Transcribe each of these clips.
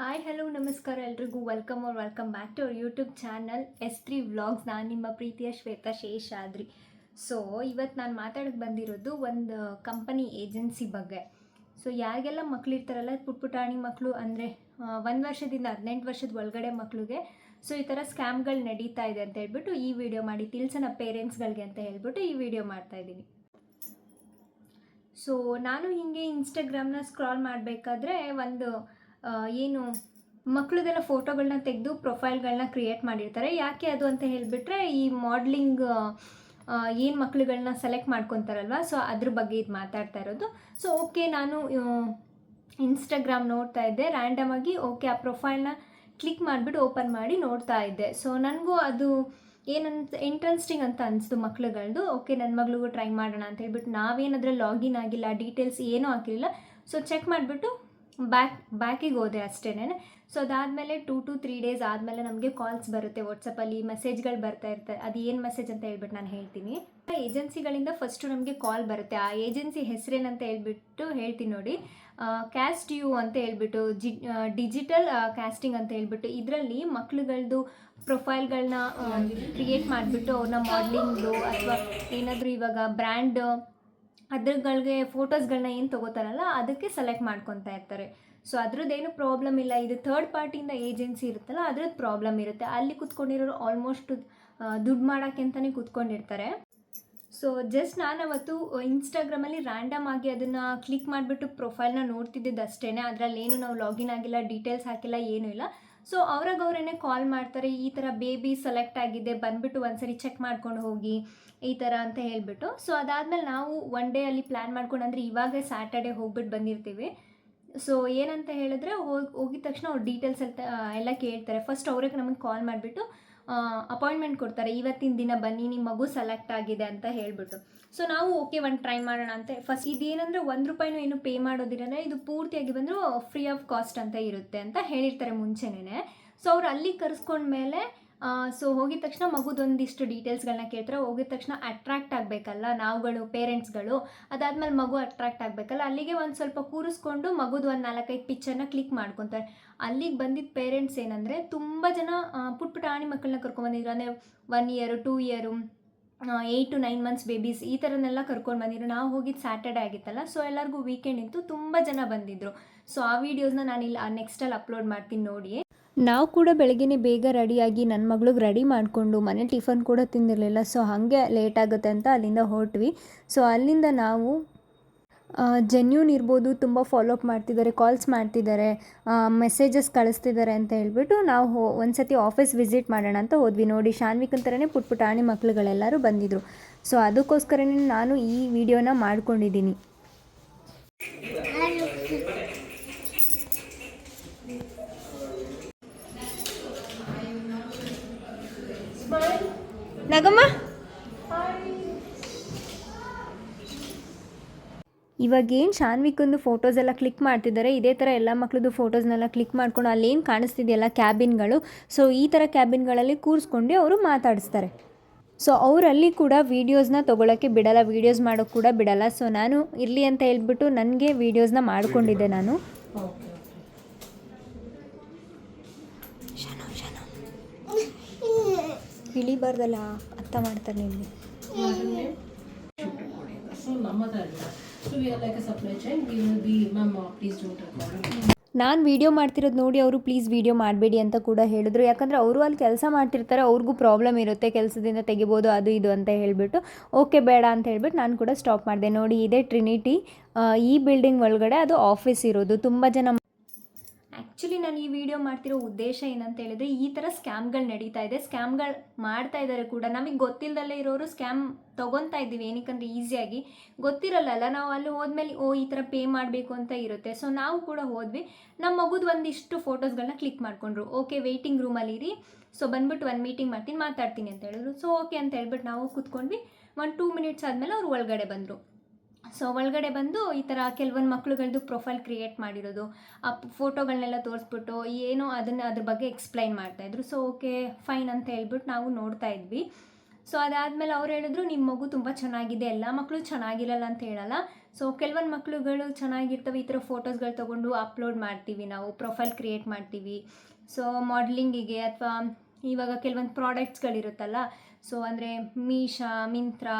Hi hello ನಮಸ್ಕಾರ ಎಲ್ರಿಗೂ. Welcome are welcome back to our YouTube channel S three vlogs ನಾನು ನಿಮ್ಮ ಪ್ರೀತಿಯ ಶ್ವೇತಾ ಶೇಷಾದ್ರಿ. ಸೊ ಇವತ್ತು ನಾನು ಮಾತಾಡೋಕ್ಕೆ ಬಂದಿರೋದು ಒಂದು ಕಂಪನಿ ಏಜೆನ್ಸಿ ಬಗ್ಗೆ. ಸೊ ಯಾರಿಗೆಲ್ಲ ಮಕ್ಕಳಿರ್ತಾರಲ್ಲ ಇರ್ತಾರಲ್ಲ, ಪುಟ್ಪುಟಾಣಿ ಮಕ್ಕಳು ಅಂದರೆ ಒಂದು ವರ್ಷದಿಂದ ಹದಿನೆಂಟು ವರ್ಷದ ಒಳಗಡೆ ಮಕ್ಕಳಿಗೆ ಸೊ ಈ ಥರ ಸ್ಕ್ಯಾಮ್ಗಳು ನಡೀತಾ ಇದೆ ಅಂತ ಹೇಳ್ಬಿಟ್ಟು ಈ ವಿಡಿಯೋ ಮಾಡಿ, ತಿಳಿಸೋಣ ಪೇರೆಂಟ್ಸ್ಗಳಿಗೆ ಅಂತ ಹೇಳ್ಬಿಟ್ಟು ಈ ವಿಡಿಯೋ ಮಾಡ್ತಾ ಇದ್ದೀನಿ. ಸೊ ನಾನು ಹೀಗೆ ಇನ್ಸ್ಟಾಗ್ರಾಮ್ನ ಸ್ಕ್ರಾಲ್ ಮಾಡಬೇಕಾದ್ರೆ ಒಂದು ಏನು ಮಕ್ಕಳದೆಲ್ಲ ಫೋಟೋಗಳನ್ನ ತೆಗೆದು ಪ್ರೊಫೈಲ್ಗಳನ್ನ ಕ್ರಿಯೇಟ್ ಮಾಡಿರ್ತಾರೆ. ಯಾಕೆ ಅದು ಅಂತ ಹೇಳಿಬಿಟ್ರೆ ಈ ಮಾಡ್ಲಿಂಗ್ ಏನು ಮಕ್ಕಳುಗಳನ್ನ ಸೆಲೆಕ್ಟ್ ಮಾಡ್ಕೊತಾರಲ್ವ? ಸೊ, ಅದ್ರ ಬಗ್ಗೆ ಇದು ಮಾತಾಡ್ತಾ ಇರೋದು. ಸೊ, ಓಕೆ, ನಾನು ಇನ್ಸ್ಟಾಗ್ರಾಮ್ ನೋಡ್ತಾ ಇದ್ದೆ. ರ್ಯಾಂಡಮ್ ಆಗಿ, ಓಕೆ, ಆ ಪ್ರೊಫೈಲ್ನ ಕ್ಲಿಕ್ ಮಾಡಿಬಿಟ್ಟು ಓಪನ್ ಮಾಡಿ ನೋಡ್ತಾ ಇದ್ದೆ. ಸೊ, ನನಗೂ ಅದು ಏನಂತ ಇಂಟ್ರೆಸ್ಟಿಂಗ್ ಅಂತ ಅನಿಸ್ತು ಮಕ್ಳುಗಳದ್ದು ಓಕೆ ನನ್ನ ಮಗಳಿಗೂ ಟ್ರೈ ಮಾಡೋಣ ಅಂತ ಹೇಳ್ಬಿಟ್ಟು ನಾವೇನಾದರೂ ಲಾಗಿನ್ ಆಗಿಲ್ಲ, ಡೀಟೇಲ್ಸ್ ಏನೂ ಹಾಕಿರಲಿಲ್ಲ ಸೊ, ಚೆಕ್ ಮಾಡಿಬಿಟ್ಟು ಬ್ಯಾಕ್ ಬ್ಯಾಕಿಗೆ ಹೋದೆ ಅಷ್ಟೇ ಸೊ ಅದಾದಮೇಲೆ ಟೂ ಟು ತ್ರೀ ಡೇಸ್ ಆದಮೇಲೆ ನಮಗೆ ಕಾಲ್ಸ್ ಬರುತ್ತೆ ವಾಟ್ಸಪ್ಪಲ್ಲಿ ಮೆಸೇಜ್ಗಳು ಬರ್ತಾ ಇರ್ತದೆ ಅದು ಏನು ಮೆಸೇಜ್ ಅಂತ ಹೇಳ್ಬಿಟ್ಟು ನಾನು ಹೇಳ್ತೀನಿ. ಏಜೆನ್ಸಿಗಳಿಂದ ಫಸ್ಟು ನಮಗೆ ಕಾಲ್ ಬರುತ್ತೆ. ಆ ಏಜೆನ್ಸಿ ಹೆಸರೇನಂತ ಹೇಳ್ಬಿಟ್ಟು ಹೇಳ್ತೀನಿ ನೋಡಿ. ಕ್ಯಾಸ್ಟ್ ಯು ಅಂತ ಹೇಳ್ಬಿಟ್ಟು, ಜಿ ಡಿಜಿಟಲ್ ಕ್ಯಾಸ್ಟಿಂಗ್ ಅಂತ ಹೇಳ್ಬಿಟ್ಟು, ಇದರಲ್ಲಿ ಮಕ್ಳುಗಳದ್ದು ಪ್ರೊಫೈಲ್ಗಳನ್ನ ಕ್ರಿಯೇಟ್ ಮಾಡಿಬಿಟ್ಟು ಅವ್ರನ್ನ ಮಾಡ್ಲಿಂಗು ಅಥವಾ ಏನಾದರೂ ಇವಾಗ ಬ್ರ್ಯಾಂಡ್ ಅದ್ರಗಳಿಗೆ ಫೋಟೋಸ್ಗಳನ್ನ ಏನು ತೊಗೋತಾರಲ್ಲ, ಅದಕ್ಕೆ ಸೆಲೆಕ್ಟ್ ಮಾಡ್ಕೊತಾ ಇರ್ತಾರೆ. ಸೊ ಅದ್ರದ್ದೇನು ಪ್ರಾಬ್ಲಮ್ ಇಲ್ಲ. ಇದು ಥರ್ಡ್ ಪಾರ್ಟಿಯಿಂದ ಏಜೆನ್ಸಿ ಇರುತ್ತಲ್ಲ ಅದ್ರದ್ದು ಪ್ರಾಬ್ಲಮ್ ಇರುತ್ತೆ. ಅಲ್ಲಿ ಕುತ್ಕೊಂಡಿರೋರು ಆಲ್ಮೋಸ್ಟ್ ದುಡ್ಡು ಮಾಡೋಕ್ಕೆ ಅಂತಲೇ ಕುತ್ಕೊಂಡಿರ್ತಾರೆ. ಸೊ ಜಸ್ಟ್ ನಾನು ಅವತ್ತು ಇನ್ಸ್ಟಾಗ್ರಾಮಲ್ಲಿ ರ್ಯಾಂಡಮ್ ಆಗಿ ಅದನ್ನು ಕ್ಲಿಕ್ ಮಾಡಿಬಿಟ್ಟು ಪ್ರೊಫೈಲ್ನ ನೋಡ್ತಿದ್ದಿದ್ದು ಅಷ್ಟೇ ಅದರಲ್ಲಿ ಏನು ನಾವು ಲಾಗಿನ್ ಆಗಿಲ್ಲ ಡೀಟೇಲ್ಸ್ ಹಾಕಿಲ್ಲ, ಏನೂ ಇಲ್ಲ. ಸೊ ಅವ್ರಾಗ ಅವರೇನೆ ಕಾಲ್ ಮಾಡ್ತಾರೆ, ಈ ಥರ ಬೇಬಿ ಸೆಲೆಕ್ಟ್ ಆಗಿದೆ, ಬಂದುಬಿಟ್ಟು ಒಂದ್ಸರಿ ಚೆಕ್ ಮಾಡ್ಕೊಂಡು ಹೋಗಿ, ಈ ಥರ ಅಂತ ಹೇಳಿಬಿಟ್ಟು. ಸೊ ಅದಾದಮೇಲೆ ನಾವು ಒನ್ ಡೇ ಅಲ್ಲಿ ಪ್ಲ್ಯಾನ್ ಮಾಡ್ಕೊಂಡು, ಅಂದರೆ ಇವಾಗ ಸ್ಯಾಟರ್ಡೆ ಹೋಗ್ಬಿಟ್ಟು ಬಂದಿರ್ತೀವಿ. ಸೊ ಏನಂತ ಹೇಳಿದ್ರೆ, ಹೋಗಿ, ಹೋಗಿದ ತಕ್ಷಣ ಅವ್ರು ಡೀಟೇಲ್ಸ್ ಅಂತ ಎಲ್ಲ ಕೇಳ್ತಾರೆ. ಫಸ್ಟ್ ಅವ್ರಿಗೆ ನಮಗೆ ಕಾಲ್ ಮಾಡಿಬಿಟ್ಟು ಅಪಾಯಿಂಟ್ಮೆಂಟ್ ಕೊಡ್ತಾರೆ. ಇವತ್ತಿನ ದಿನ ಬನ್ನಿ ನಿಮ್ಮ ಮಗು ಸೆಲೆಕ್ಟ್ ಆಗಿದೆ ಅಂತ ಹೇಳ್ಬಿಟ್ಟು. ಸೊ ನಾವು ಓಕೆ ಒಂದು ಟ್ರೈ ಮಾಡೋಣ ಅಂತ. ಫಸ್ಟ್ ಇದೇನಂದರೆ ಒಂದು ರೂಪಾಯಿನೂ ಏನು ಪೇ ಮಾಡೋದಿರಲ್ಲ, ಇದು ಪೂರ್ತಿಯಾಗಿ ಬಂದರೂ ಫ್ರೀ ಆಫ್ ಕಾಸ್ಟ್ ಅಂತ ಇರುತ್ತೆ ಅಂತ ಹೇಳಿರ್ತಾರೆ ಮುಂಚೆನೇ ಸೊ ಅವ್ರು ಅಲ್ಲಿಗೆ ಕರೆಸ್ಕೊಂಡ್ಮೇಲೆ ಸೊ ಹೋಗಿದ ತಕ್ಷಣ ಮಗುದೊಂದಿಷ್ಟು ಡೀಟೇಲ್ಸ್ಗಳನ್ನ ಕೇಳ್ತಾರೆ. ಹೋಗಿದ ತಕ್ಷಣ ಅಟ್ರಾಕ್ಟ್ ಆಗಬೇಕಲ್ಲ ನಾವುಗಳು ಪೇರೆಂಟ್ಸ್ಗಳು ಅದಾದ್ಮೇಲೆ ಮಗು ಅಟ್ರಾಕ್ಟ್ ಆಗಬೇಕಲ್ಲ. ಅಲ್ಲಿಗೆ ಒಂದು ಸ್ವಲ್ಪ ಕೂರಿಸ್ಕೊಂಡು ಮಗುದು ಒಂದು ನಾಲ್ಕೈದು ಪಿಕ್ಚರ್ನ ಕ್ಲಿಕ್ ಮಾಡ್ಕೊತಾರೆ. ಅಲ್ಲಿಗೆ ಬಂದಿದ್ದ ಪೇರೆಂಟ್ಸ್ ಏನಂದರೆ ತುಂಬ ಜನ ಪುಟ್ ಪುಟ್ಟ ಆಣಿ ಮಕ್ಕಳನ್ನ ಕರ್ಕೊಂಡ್ಬಂದಿದ್ರು ಅಂದರೆ one year two year eight to nine months babies ಈ ಥರನೆಲ್ಲ ಕರ್ಕೊಂಡು ಬಂದಿದ್ರು. ನಾವು ಹೋಗಿದ್ದು ಸ್ಯಾಟರ್ಡೆ ಆಗಿತ್ತಲ್ಲ ಸೊ ಎಲ್ಲರಿಗೂ ವೀಕೆಂಡ್ ಇತ್ತು, ತುಂಬ ಜನ ಬಂದಿದ್ದರು ಸೊ ಆ ವೀಡಿಯೋಸ್ನ ನಾನು ಇಲ್ಲಿ ನೆಕ್ಸ್ಟಲ್ಲಿ ಅಪ್ಲೋಡ್ ಮಾಡ್ತೀನಿ ನೋಡಿ ನಾವು ಕೂಡ ಬೆಳಗ್ಗೆ ಬೇಗ ರೆಡಿಯಾಗಿ ನನ್ನ ಮಗಳಿಗೆ ರೆಡಿ ಮಾಡಿಕೊಂಡು ಮನೆ ಟಿಫನ್ ಕೂಡ ತಿಂದಿರಲಿಲ್ಲ. ಸೊ, ಹಾಗೆ ಲೇಟ್ ಆಗುತ್ತೆ ಅಂತ ಅಲ್ಲಿಂದ ಹೊರಟ್ವಿ. ಸೊ, ಅಲ್ಲಿಂದ ನಾವು ಜೆನ್ಯೂನ್ ಇರ್ಬೋದು, ತುಂಬ ಫಾಲೋಅಪ್ ಮಾಡ್ತಿದ್ದಾರೆ ಕಾಲ್ಸ್ ಮಾಡ್ತಿದ್ದಾರೆ ಮೆಸೇಜಸ್ ಕಳಿಸ್ತಿದ್ದಾರೆ ಅಂತ ಹೇಳ್ಬಿಟ್ಟು ನಾವು ಹೋ, ಒಂದ್ಸತಿ ಆಫೀಸ್ ವಿಸಿಟ್ ಮಾಡೋಣ ಅಂತ ಹೋದ್ವಿ. ನೋಡಿ ಶಾನ್ವಿಕ್ ಅಂತಾರೇ ಪುಟ್ ಪುಟಾಣಿ ಮಕ್ಕಳುಗಳೆಲ್ಲರೂ ಬಂದಿದ್ದರು ಸೊ, ಅದಕ್ಕೋಸ್ಕರನೇ ನಾನು ಈ ವಿಡಿಯೋನ ಮಾಡ್ಕೊಂಡಿದ್ದೀನಿ. ನಗಮ್ಮ? ಇವಾಗೇನು ಶಾನ್ವಿಕಂದು ಫೋಟೋಸ್ ಎಲ್ಲ ಕ್ಲಿಕ್ ಮಾಡ್ತಿದ್ದಾರೆ ಇದೇ ಥರ ಎಲ್ಲ ಮಕ್ಳದ್ದು ಫೋಟೋಸ್ನೆಲ್ಲ ಕ್ಲಿಕ್ ಮಾಡ್ಕೊಂಡು ಅಲ್ಲೇನು ಕಾಣಿಸ್ತಿದೆಯಲ್ಲ ಕ್ಯಾಬಿನ್ಗಳು ಸೊ ಈ ಥರ ಕ್ಯಾಬಿನ್ಗಳಲ್ಲಿ ಕೂರಿಸ್ಕೊಂಡು ಅವರು ಮಾತಾಡಿಸ್ತಾರೆ. ಸೊ ಅವರಲ್ಲಿ ಕೂಡ ವೀಡಿಯೋಸ್ನ ತೊಗೊಳಕ್ಕೆ ಬಿಡಲ್ಲ ವೀಡಿಯೋಸ್ ಮಾಡೋಕ್ಕೆ ಕೂಡ ಬಿಡಲ್ಲ. ಸೊ ನಾನು ಇರಲಿ ಅಂತ ಹೇಳ್ಬಿಟ್ಟು ನನಗೆ ವೀಡಿಯೋಸ್ನ ಮಾಡಿಕೊಂಡಿದ್ದೆ ನಾನು ಇಳಿಬಾರ್ದಲ್ಲ ಅರ್ಥ ಮಾಡ್ತಾರೆ ನಿಮಗೆ So ನಮ್ಮದಲ್ಲ so we are like a supply chain we will be ma'am ಅರ್ಥ ಮಾಡ್ತಾರೆ ನಿಮಗೆ. ನಾನು ವೀಡಿಯೋ ಮಾಡ್ತಿರೋದು ನೋಡಿ ಅವರು ಪ್ಲೀಸ್ ವೀಡಿಯೋ ಮಾಡಬೇಡಿ ಅಂತ ಕೂಡ ಹೇಳಿದ್ರು. ಯಾಕಂದರೆ ಅವರು ಅಲ್ಲಿ ಕೆಲಸ ಮಾಡ್ತಿರ್ತಾರೆ, ಅವ್ರಿಗೂ ಪ್ರಾಬ್ಲಮ್ ಇರುತ್ತೆ, ಕೆಲಸದಿಂದ ತೆಗಿಬೋದು, ಅದು ಇದು ಅಂತ ಹೇಳಿಬಿಟ್ಟು. ಓಕೆ ಬೇಡ ಅಂತ ಹೇಳ್ಬಿಟ್ಟು ನಾನು ಕೂಡ ಸ್ಟಾಪ್ ಮಾಡಿದೆ. ನೋಡಿ, ಇದೇ ಟ್ರಿನಿಟಿ ಈ ಬಿಲ್ಡಿಂಗ್ ಒಳಗಡೆ ಅದು ಆಫೀಸ್ ಇರೋದು. ತುಂಬ ಜನ ಆ್ಯಕ್ಚುಲಿ ನಾನು ಈ ವಿಡಿಯೋ ಮಾಡ್ತಿರೋ ಉದ್ದೇಶ ಏನಂತ ಹೇಳಿದ್ರೆ, ಈ ಥರ ಸ್ಕ್ಯಾಮ್ಗಳು ನಡೀತಾ ಇದೆ. ಸ್ಕ್ಯಾಮ್ಗಳು ಮಾಡ್ತಾ ಇದ್ದಾರೆ ಕೂಡ. ನಮಗೆ ಗೊತ್ತಿಲ್ಲದಲ್ಲೇ ಇರೋರು ಸ್ಕ್ಯಾಮ್ ತೊಗೊತಾ ಇದ್ದೀವಿ. ಏನಕ್ಕಂದ್ರೆ ಈಸಿಯಾಗಿ ಗೊತ್ತಿರಲ್ಲಲ್ಲ, ನಾವು ಅಲ್ಲಿ ಹೋದ್ಮೇಲೆ, ಓ, ಈ ಥರ ಪೇ ಮಾಡಬೇಕು ಅಂತ ಇರುತ್ತೆ. ಸೊ ನಾವು ಕೂಡ ಹೋದ್ವಿ. ನಮ್ಮ ಮಗುದು ಒಂದಿಷ್ಟು ಫೋಟೋಸ್ಗಳನ್ನ ಕ್ಲಿಕ್ ಮಾಡ್ಕೊಂಡ್ರು. ಓಕೆ ವೆಯ್ಟಿಂಗ್ ರೂಮಲ್ಲಿ ಇರಿ. ಸೊ ಬಂದ್ಬಿಟ್ಟು ಒಂದು ಮೀಟಿಂಗ್ ಮಾಡ್ತೀನಿ, ಮಾತಾಡ್ತೀನಿ ಅಂತ ಹೇಳಿದ್ರು. ಸೊ ಓಕೆ ಅಂತ ಹೇಳ್ಬಿಟ್ಟು ನಾವು ಕೂತ್ಕೊಂಡ್ವಿ. ಒಂದು ಟೂ ಮಿನಿಟ್ಸ್ ಆದಮೇಲೆ ಅವ್ರು ಒಳಗಡೆ ಬಂದರು. ಸೊ ಒಳಗಡೆ ಬಂದು ಈ ಥರ ಕೆಲವೊಂದು ಮಕ್ಳುಗಳದ್ದು ಪ್ರೊಫೈಲ್ ಕ್ರಿಯೇಟ್ ಮಾಡಿರೋದು, ಆ ಫೋಟೋಗಳನ್ನೆಲ್ಲ ತೋರಿಸ್ಬಿಟ್ಟು ಏನೋ ಅದನ್ನು ಅದ್ರ ಬಗ್ಗೆ ಎಕ್ಸ್ಪ್ಲೈನ್ ಮಾಡ್ತಾಯಿದ್ರು ಸೊ ಓಕೆ ಫೈನ್ ಅಂತ ಹೇಳ್ಬಿಟ್ಟು ನಾವು ನೋಡ್ತಾ ಇದ್ವಿ. ಸೊ ಅದಾದಮೇಲೆ ಅವ್ರು ಹೇಳಿದ್ರು ನಿಮ್ಮ ಮಗು ತುಂಬ ಚೆನ್ನಾಗಿದೆ, ಎಲ್ಲ ಮಕ್ಕಳು ಚೆನ್ನಾಗಿರಲ್ಲ ಅಂತ ಹೇಳಲ್ಲ. ಸೊ ಕೆಲವೊಂದು ಮಕ್ಕಳುಗಳು ಚೆನ್ನಾಗಿರ್ತವೆ, ಈ ಥರ ಫೋಟೋಸ್ಗಳು ತೊಗೊಂಡು ಅಪ್ಲೋಡ್ ಮಾಡ್ತೀವಿ ನಾವು ಪ್ರೊಫೈಲ್ ಕ್ರಿಯೇಟ್ ಮಾಡ್ತೀವಿ. ಸೊ ಮಾಡ್ಲಿಂಗಿಗೆ ಅಥವಾ ಇವಾಗ ಕೆಲವೊಂದು ಪ್ರಾಡಕ್ಟ್ಸ್ಗಳಿರುತ್ತಲ್ಲ ಸೊ ಅಂದರೆ ಮೀಶಾ, ಮಿಂತ್ರಾ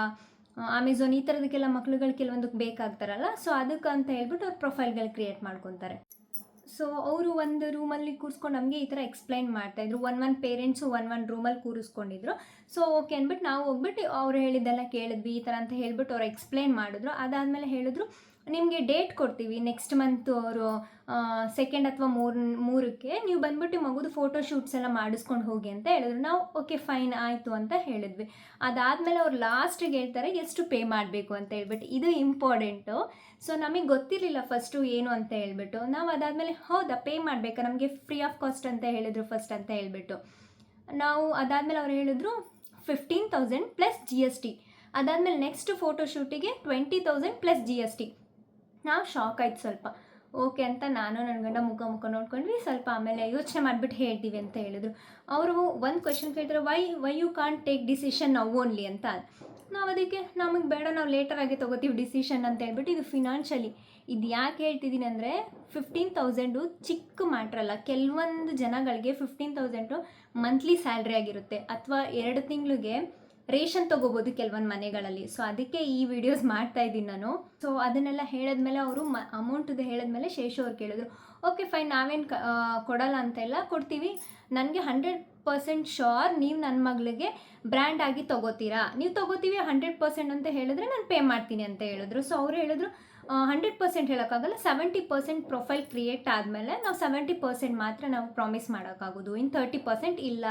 ಅಮೆಝಾನ್ ಈ ಥರದಕ್ಕೆಲ್ಲ ಮಕ್ಳುಗಳು ಕೆಲವೊಂದಕ್ಕೆ ಬೇಕಾಗ್ತಾರಲ್ಲ ಸೊ ಅದಕ್ಕೆ ಅಂತ ಹೇಳ್ಬಿಟ್ಟು ಅವ್ರು ಪ್ರೊಫೈಲ್ಗಳು ಕ್ರಿಯೇಟ್ ಮಾಡ್ಕೊತಾರೆ. ಸೊ ಅವರು ಒಂದು ರೂಮಲ್ಲಿ ಕೂರಿಸ್ಕೊಂಡು ನಮಗೆ ಈ ಥರ ಎಕ್ಸ್ಪ್ಲೈನ್ ಮಾಡ್ತಾಯಿದ್ರು one one parents one one ರೂಮಲ್ಲಿ ಕೂರಿಸ್ಕೊಂಡಿದ್ರು. ಸೊ ಓಕೆ ಅಂದ್ಬಿಟ್ಟು ನಾವು ಹೋಗ್ಬಿಟ್ಟು ಅವ್ರು ಹೇಳಿದ್ದೆಲ್ಲ ಕೇಳಿದ್ವಿ, ಈ ಥರ ಅಂತ ಹೇಳ್ಬಿಟ್ಟು ಅವ್ರು ಎಕ್ಸ್ಪ್ಲೈನ್ ಮಾಡಿದ್ರು. ಅದಾದಮೇಲೆ ಹೇಳಿದ್ರು ನಿಮಗೆ ಡೇಟ್ ಕೊಡ್ತೀವಿ. ನೆಕ್ಸ್ಟ್ ಮಂತ್ ಅವರು ಸೆಕೆಂಡ್ ಅಥವಾ ಮೂರು ಮೂರಕ್ಕೆ ನೀವು ಬಂದ್ಬಿಟ್ಟು ಮಗುದು ಫೋಟೋ ಶೂಟ್ಸ್ ಎಲ್ಲ ಮಾಡಿಸ್ಕೊಂಡು ಹೋಗಿ ಅಂತ ಹೇಳಿದ್ರು. ನಾವು ಓಕೆ ಫೈನ್ ಆಯಿತು ಅಂತ ಹೇಳಿದ್ವಿ. ಅದಾದಮೇಲೆ ಅವ್ರು ಲಾಸ್ಟಿಗೆ ಹೇಳ್ತಾರೆ ಎಷ್ಟು ಪೇ ಮಾಡಬೇಕು ಅಂತ ಹೇಳ್ಬಿಟ್ಟು. ಇದು ಇಂಪಾರ್ಟೆಂಟು ಸೊ ನಮಗೆ ಗೊತ್ತಿರಲಿಲ್ಲ ಫಸ್ಟು ಏನು ಅಂತ ಹೇಳ್ಬಿಟ್ಟು. ನಾವು ಅದಾದಮೇಲೆ, ಹೌದಾ ಪೇ ಮಾಡಬೇಕಾ? ನಮಗೆ ಫ್ರೀ ಆಫ್ ಕಾಸ್ಟ್ ಅಂತ ಹೇಳಿದ್ರು ಫಸ್ಟ್ ಅಂತ ಹೇಳ್ಬಿಟ್ಟು. ನಾವು ಅದಾದಮೇಲೆ ಅವ್ರು ಹೇಳಿದ್ರು fifteen thousand plus G S T ಅದಾದಮೇಲೆ next photo ಶೂಟಿಗೆ twenty thousand plus G S T ನಾವು ಶಾಕ್ ಆಯ್ತು ಸ್ವಲ್ಪ. ಓಕೆ ಅಂತ ನಾನು ನನ್ನ ಗಂಡ ಮುಖ ಮುಖ ನೋಡ್ಕೊಂಡ್ವಿ, ಸ್ವಲ್ಪ ಆಮೇಲೆ ಯೋಚನೆ ಮಾಡಿಬಿಟ್ಟು ಹೇಳ್ತೀವಿ ಅಂತ ಹೇಳಿದ್ರು. ಅವರು ಒಂದು ಕ್ವೆಶನ್ ಕೇಳ್ತಾರೆ why why you can't take decision now only ಅಂತ ನಾವು ಅದಕ್ಕೆ, ನಮಗೆ ಬೇಡ, ನಾವು ಲೇಟರ್ ಆಗಿ ತೊಗೋತೀವಿ ಡಿಸಿಷನ್ ಅಂತ ಹೇಳ್ಬಿಟ್ಟು ಇದು ಫಿನಾನ್ಷಿಯಲಿ ಇದು ಯಾಕೆ ಹೇಳ್ತಿದ್ದೀನಿ ಅಂದರೆ ಫಿಫ್ಟೀನ್ ತೌಸಂಡು ಚಿಕ್ಕ ಮ್ಯಾಟ್ರಲ್ಲ ಕೆಲವೊಂದು ಜನಗಳಿಗೆ ಫಿಫ್ಟೀನ್ ತೌಸಂಡು ಮಂತ್ಲಿ ಸ್ಯಾಲ್ರಿ ಆಗಿರುತ್ತೆ. ಅಥವಾ ಎರಡು ತಿಂಗಳಿಗೆ ರೇಷನ್ ತೊಗೋಬೋದು ಕೆಲವೊಂದು ಮನೆಗಳಲ್ಲಿ. ಸೊ ಅದಕ್ಕೆ ಈ ವಿಡಿಯೋಸ್ ಮಾಡ್ತಾ ಇದ್ದೀನಿ ನಾನು. ಸೊ ಅದನ್ನೆಲ್ಲ ಹೇಳಿದ್ಮೇಲೆ ಅವರು ಮ ಅಮೌಂಟದು ಹೇಳಿದ್ಮೇಲೆ ಶೇಷು ಅವ್ರು ಕೇಳಿದ್ರು ಓಕೆ ಫೈನ್ ನಾವೇನು ಕೊಡಲ್ಲ ಅಂತ ಅಂತೆಲ್ಲ ಕೊಡ್ತೀವಿ. ನನಗೆ ಹಂಡ್ರೆಡ್ ಪರ್ಸೆಂಟ್ ಶೋರ್ ನೀವು ನನ್ನ ಮಗಳಿಗೆ ಬ್ರ್ಯಾಂಡ್ ಆಗಿ ತೊಗೋತೀರಾ. ನೀವು ತೊಗೋತೀವಿ ಹಂಡ್ರೆಡ್ ಪರ್ಸೆಂಟ್ ಅಂತ ಹೇಳಿದ್ರೆ ನಾನು ಪೇ ಮಾಡ್ತೀನಿ ಅಂತ ಹೇಳಿದ್ರು. ಸೊ ಅವ್ರು ಹೇಳಿದ್ರು ಹಂಡ್ರೆಡ್ ಪರ್ಸೆಂಟ್ ಹೇಳೋಕ್ಕಾಗಲ್ಲ ಸೆವೆಂಟಿ ಪರ್ಸೆಂಟ್ ಪ್ರೊಫೈಲ್ ಕ್ರಿಯೇಟ್ ಆದಮೇಲೆ ನಾವು ಸೆವೆಂಟಿ ಪರ್ಸೆಂಟ್ ಮಾತ್ರ ನಾವು ಪ್ರಾಮಿಸ್ ಮಾಡೋಕ್ಕಾಗೋದು. ಇನ್ನು ತರ್ಟಿ ಪರ್ಸೆಂಟ್ ಇಲ್ಲ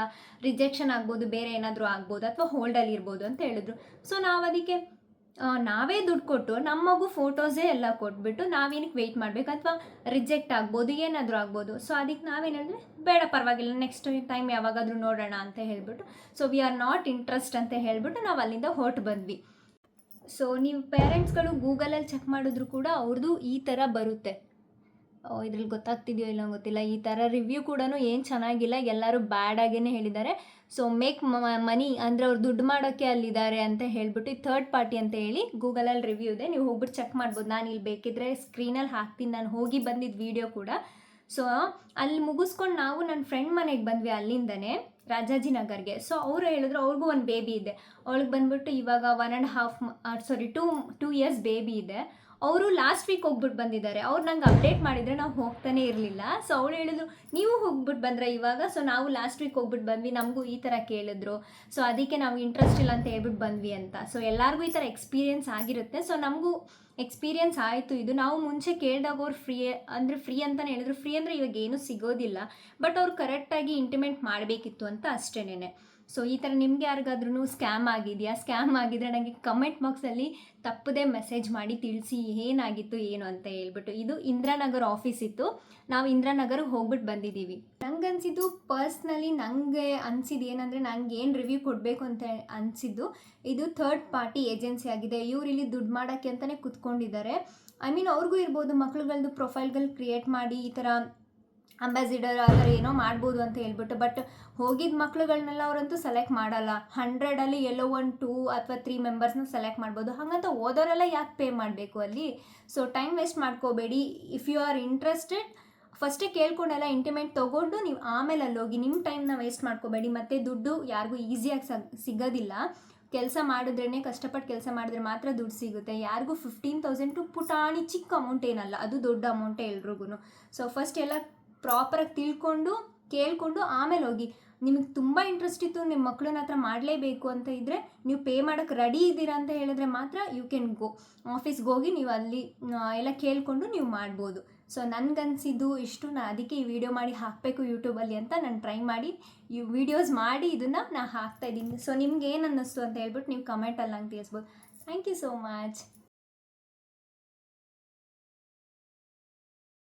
ರಿಜೆಕ್ಷನ್ ಆಗ್ಬೋದು, ಬೇರೆ ಏನಾದರೂ ಆಗ್ಬೋದು, ಅಥವಾ ಹೋಲ್ಡಲ್ಲಿ ಇರ್ಬೋದು ಅಂತ ಹೇಳಿದ್ರು. ಸೊ ನಾವು ಅದಕ್ಕೆ ನಾವೇ ದುಡ್ಡು ಕೊಟ್ಟು ನಮ್ಮ ಮಗು ಫೋಟೋಸೇ ಎಲ್ಲ ಕೊಟ್ಬಿಟ್ಟು ನಾವೇನಕ್ಕೆ ವೆಯ್ಟ್ ಮಾಡಬೇಕು? ಅಥವಾ ರಿಜೆಕ್ಟ್ ಆಗ್ಬೋದು, ಏನಾದರೂ ಆಗ್ಬೋದು. ಸೊ ಅದಕ್ಕೆ ನಾವೇನು ಹೇಳಿದ್ರೆ, ಬೇಡ ಪರವಾಗಿಲ್ಲ ನೆಕ್ಸ್ಟ್ ಟೈಮ್ ಯಾವಾಗಾದರೂ ನೋಡೋಣ ಅಂತ ಹೇಳಿಬಿಟ್ಟು. So we are not interest ಅಂತ ಹೇಳ್ಬಿಟ್ಟು ನಾವು ಅಲ್ಲಿಂದ ಹೊರಟು ಬಂದ್ವಿ. ಸೊ ನೀವು ಪೇರೆಂಟ್ಸ್ಗಳು ಗೂಗಲಲ್ಲಿ ಚೆಕ್ ಮಾಡಿದ್ರು ಕೂಡ ಅವ್ರದ್ದು ಈ ಥರ ಬರುತ್ತೆ. ಇದ್ರಲ್ಲಿ ಗೊತ್ತಾಗ್ತಿದೆಯೋ ಇಲ್ಲ ಗೊತ್ತಿಲ್ಲ. ಈ ಥರ ರಿವ್ಯೂ ಕೂಡ ಏನು ಚೆನ್ನಾಗಿಲ್ಲ. ಎಲ್ಲರೂ ಬ್ಯಾಡ್ ಆಗೇ ಹೇಳಿದ್ದಾರೆ. ಸೊ ಮೇಕ್ ಮನಿ ಅಂದರೆ ಅವ್ರು ದುಡ್ಡು ಮಾಡೋಕ್ಕೆ ಅಲ್ಲಿದ್ದಾರೆ ಅಂತ ಹೇಳ್ಬಿಟ್ಟು ಥರ್ಡ್ ಪಾರ್ಟಿ ಅಂತ ಹೇಳಿ ಗೂಗಲಲ್ಲಿ ರಿವ್ಯೂ ಇದೆ. ನೀವು ಹೋಗ್ಬಿಟ್ಟು ಚೆಕ್ ಮಾಡ್ಬೋದು. ನಾನು ಇಲ್ಲಿ ಬೇಕಿದ್ರೆ ಸ್ಕ್ರೀನಲ್ಲಿ ಹಾಕ್ತೀನಿ. ನಾನು ಹೋಗಿ ಬಂದಿದ್ದ ವೀಡಿಯೋ ಕೂಡ. ಸೊ ಅಲ್ಲಿ ಮುಗಿಸ್ಕೊಂಡು ನಾವು ನನ್ನ ಫ್ರೆಂಡ್ ಮನೆಗೆ ಬಂದ್ವಿ ಅಲ್ಲಿಂದನೇ. ರಾಜಾಜಿನಗರ್ಗೆ. ಸೊ ಅವರು ಹೇಳಿದ್ರು, ಅವ್ರಿಗೂ ಒಂದು ಬೇಬಿ ಇದೆ. ಅವಳಿಗೆ ಬಂದ್ಬಿಟ್ಟು ಇವಾಗ one and half sorry two two years baby ಇದೆ. ಅವರು ಲಾಸ್ಟ್ ವೀಕ್ ಹೋಗ್ಬಿಟ್ಟು ಬಂದಿದ್ದಾರೆ. ಅವ್ರು ನಂಗೆ ಅಪ್ಡೇಟ್ ಮಾಡಿದರೆ ನಾವು ಹೋಗ್ತಾನೆ ಇರಲಿಲ್ಲ. ಸೊ ಅವಳು ಹೇಳಿದ್ರು ನೀವು ಹೋಗ್ಬಿಟ್ಟು ಬಂದ್ರೆ ಇವಾಗ? ಸೊ ನಾವು ಲಾಸ್ಟ್ ವೀಕ್ ಹೋಗ್ಬಿಟ್ಟು ಬಂದ್ವಿ. ನಮಗೂ ಈ ಥರ ಕೇಳಿದ್ರು. ಸೊ ಅದಕ್ಕೆ ನಾವು ಇಂಟ್ರೆಸ್ಟ್ ಇಲ್ಲ ಅಂತ ಹೇಳ್ಬಿಟ್ಟು ಬಂದ್ವಿ ಅಂತ. ಸೊ ಎಲ್ಲರಿಗೂ ಈ ಥರ ಎಕ್ಸ್ಪೀರಿಯೆನ್ಸ್ ಆಗಿರುತ್ತೆ. ಸೊ ನಮಗೂ ಎಕ್ಸ್ಪೀರಿಯೆನ್ಸ್ ಆಯಿತು. ಇದು ನಾವು ಮುಂಚೆ ಕೇಳಿದಾಗ ಅವ್ರು ಫ್ರೀ ಅಂದರೆ ಫ್ರೀ ಅಂತಲೇ ಹೇಳಿದ್ರು. ಫ್ರೀ ಅಂದರೆ ಇವಾಗ ಏನೂ ಸಿಗೋದಿಲ್ಲ. ಬಟ್ ಅವ್ರು ಕರೆಕ್ಟಾಗಿ ಇಂಟಿಮೇಟ್ ಮಾಡಬೇಕಿತ್ತು ಅಂತ ಅಷ್ಟೇನೆ ಸೊ ಈ ಥರ ನಿಮಗೆ ಯಾರಿಗಾದ್ರೂ ಸ್ಕ್ಯಾಮ್ ಆಗಿದೆಯಾ? ಸ್ಕ್ಯಾಮ್ ಆಗಿದ್ರೆ ನನಗೆ ಕಮೆಂಟ್ ಬಾಕ್ಸಲ್ಲಿ ತಪ್ಪದೇ ಮೆಸೇಜ್ ಮಾಡಿ ತಿಳಿಸಿ ಏನಾಗಿತ್ತು, ಏನು ಅಂತ ಹೇಳ್ಬಿಟ್ಟು. ಇದು ಇಂದಿರಾನಗರ್ ಆಫೀಸ್ ಇತ್ತು. ನಾವು ಇಂದ್ರಾನಗರ್ ಹೋಗ್ಬಿಟ್ಟು ಬಂದಿದ್ದೀವಿ. ನಂಗನ್ಸಿದ್ದು ಪರ್ಸ್ನಲಿ ನನಗೆ ಅನಿಸಿದ್ದು ಏನಂದರೆ ನಂಗೆ ಏನು ರಿವ್ಯೂ ಕೊಡಬೇಕು ಅಂತ ಅನಿಸಿದ್ದು ಇದು ಥರ್ಡ್ ಪಾರ್ಟಿ ಏಜೆನ್ಸಿ ಆಗಿದೆ. ಇವ್ರು ಇಲ್ಲಿ ದುಡ್ಡು ಮಾಡೋಕ್ಕೆ ಅಂತಲೇ ಕುತ್ಕೊಂಡಿದ್ದಾರೆ. ಐ ಮೀನ್ ಅವ್ರಿಗೂ ಇರ್ಬೋದು ಮಕ್ಳುಗಳದ್ದು ಪ್ರೊಫೈಲ್ಗಳು ಕ್ರಿಯೇಟ್ ಮಾಡಿ ಈ ಥರ ಅಂಬಾಸಿಡರ್ ಆ ಏನೋ ಮಾಡ್ಬೋದು ಅಂತ ಹೇಳ್ಬಿಟ್ಟು ಬಟ್ ಹೋಗಿದ್ದ ಮಕ್ಳುಗಳನ್ನೆಲ್ಲ ಅವರಂತೂ ಸೆಲೆಕ್ಟ್ ಮಾಡಲ್ಲ. ಹಂಡ್ರೆಡಲ್ಲಿ ಎಲ್ಲೋ ಒನ್ ಟೂ ಅಥವಾ ತ್ರೀ ಮೆಂಬರ್ಸ್ನ ಸೆಲೆಕ್ಟ್ ಮಾಡ್ಬೋದು. ಹಾಗಂತ ಓದೋರೆಲ್ಲ ಯಾಕೆ ಪೇ ಮಾಡಬೇಕು ಅಲ್ಲಿ? ಸೊ ಟೈಮ್ ವೇಸ್ಟ್ ಮಾಡ್ಕೋಬೇಡಿ. ಇಫ್ ಯು ಆರ್ ಇಂಟ್ರೆಸ್ಟೆಡ್ ಫಸ್ಟೇ ಕೇಳ್ಕೊಂಡೆಲ್ಲ ಇಂಟಿಮೇಟ್ ತೊಗೊಂಡು ನೀವು ಆಮೇಲೆ ಅಲ್ಲಿ ಹೋಗಿ ನಿಮ್ಮ ಟೈಮ್ನ ವೇಸ್ಟ್ ಮಾಡ್ಕೋಬೇಡಿ. ಮತ್ತು ದುಡ್ಡು ಯಾರಿಗೂ ಈಸಿಯಾಗಿ ಸಿಗೋದಿಲ್ಲ. ಕೆಲಸ ಮಾಡಿದ್ರೇ ಕಷ್ಟಪಟ್ಟು ಕೆಲಸ ಮಾಡಿದ್ರೆ ಮಾತ್ರ ದುಡ್ಡು ಸಿಗುತ್ತೆ. ಯಾರಿಗೂ ಫಿಫ್ಟೀನ್ ತೌಸಂಡ್ ಟು ಪುಟಾಣಿ ಚಿಕ್ಕ ಅಮೌಂಟ್ ಏನಲ್ಲ, ಅದು ದೊಡ್ಡ ಅಮೌಂಟೇ ಎಲ್ರಿಗೂ ಸೊ ಫಸ್ಟ್ ಎಲ್ಲ ಪ್ರಾಪರಾಗಿ ತಿಳ್ಕೊಂಡು, ಕೇಳಿಕೊಂಡು ಆಮೇಲೆ ಹೋಗಿ. ನಿಮಗೆ ತುಂಬ ಇಂಟ್ರೆಸ್ಟ್ ಇತ್ತು ನಿಮ್ಮ ಮಕ್ಕಳನ್ನ ಹತ್ರ ಮಾಡಲೇಬೇಕು ಅಂತ ಇದ್ದರೆ ನೀವು ಪೇ ಮಾಡೋಕ್ಕೆ ರೆಡಿ ಇದ್ದೀರಾ ಅಂತ ಹೇಳಿದ್ರೆ ಮಾತ್ರ ಯು ಕ್ಯಾನ್ ಗೋ ಆಫೀಸ್ಗೆ ಹೋಗಿ ನೀವು ಅಲ್ಲಿ ಎಲ್ಲ ಕೇಳಿಕೊಂಡು ನೀವು ಮಾಡ್ಬೋದು. ಸೊ ನನಗನ್ಸಿದ್ದು ಇಷ್ಟು. ನಾನು ಅದಕ್ಕೆ ಈ ವಿಡಿಯೋ ಮಾಡಿ ಹಾಕಬೇಕು ಯೂಟ್ಯೂಬಲ್ಲಿ ಅಂತ ನಾನು ಟ್ರೈ ಮಾಡಿ, ಈ ವಿಡಿಯೋಸ್ ಮಾಡಿ ಇದನ್ನು ನಾನು ಹಾಕ್ತಾ ಇದ್ದೀನಿ. ಸೊ ನಿಮ್ಗೆ ಏನು ಅನ್ನಿಸ್ತು ಅಂತ ಹೇಳ್ಬಿಟ್ಟು ನೀವು ಕಮೆಂಟಲ್ಲಿ ನಂಗೆ ತಿಳಿಸ್ಬೋದು. Thank you so much